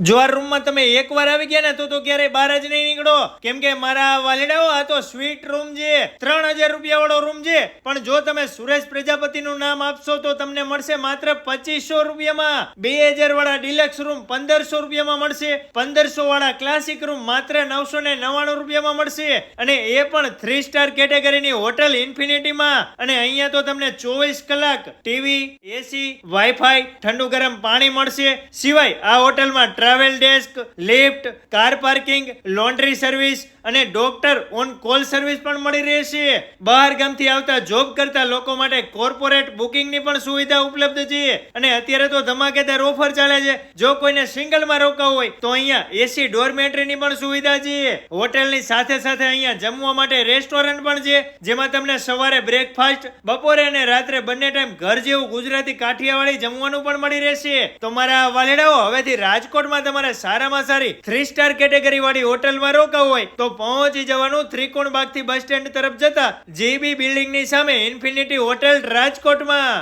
જો આ રૂમમાં તમે એકવાર આવી ગયા ને, તો તો ક્યારેય બહાર જ નહીં નીકળો. કેમ કે મારા વાલીડાઓ, આ તો સ્વીટ રૂમ છે. ત્રણ હજાર રૂપિયા વાળો રૂમ છે. પણ જો તમે સુરેશ પ્રજાપતિનું નામ આપશો, તો તમને મળશે માત્ર પચીસો રૂપિયામાં. બે હજાર વાળા ડિલક્સ રૂમ પંદરસો રૂપિયામાં મળશે. પંદરસો વાળા ક્લાસિક રૂમ માત્ર નવસો ને નવ્વાણું રૂપિયામાં મળશે. અને એ પણ થ્રી સ્ટાર કેટેગરીની હોટલ ઇન્ફિનિટીમાં. અને અહીંયા તો તમને ચોવીસ કલાક ટીવી એસી વાઈફાઈ ઠંડુ ગરમ પાણી મળશે. સિવાય આ હોટલમાં travel desk lift car parking laundry service અને ડોક્ટર ઓન કોલ સર્વિસ પણ મળી રહેશે. બહાર ગામથી આવતા જોબ કરતા લોકો માટે કોર્પોરેટ બુકિંગની પણ સુવિધા ઉપલબ્ધ છે. અને અત્યારે તો ધમાકેદાર ઓફર ચાલે છે. જો કોઈને સિંગલમાં રોકાવું હોય, તો અહીંયા એસી ડોરમેટરીની પણ સુવિધા છે. હોટેલની સાથે સાથે અહીંયા જમવા માટે રેસ્ટોરન્ટ પણ છે. જેમાં તમને સવારે બ્રેકફાસ્ટ બપોરે અને રાત્રે બંને ટાઈમ ઘર જેવું ગુજરાતી કાઠિયાવાડી જમવાનું પણ મળી રહેશે. તો મારા વાલેડાઓ, હવેથી રાજકોટમાં તમારે સારામાં સારી થ્રી સ્ટાર કેટેગરી વાળી હોટલમાં રોકાવું હોય તો પહોંચી જવાનું ત્રિકોણ બાગથી બસ સ્ટેન્ડ તરફ જતા જેબી બિલ્ડિંગની સામે ઇન્ફિનિટી હોટેલ રાજકોટમાં.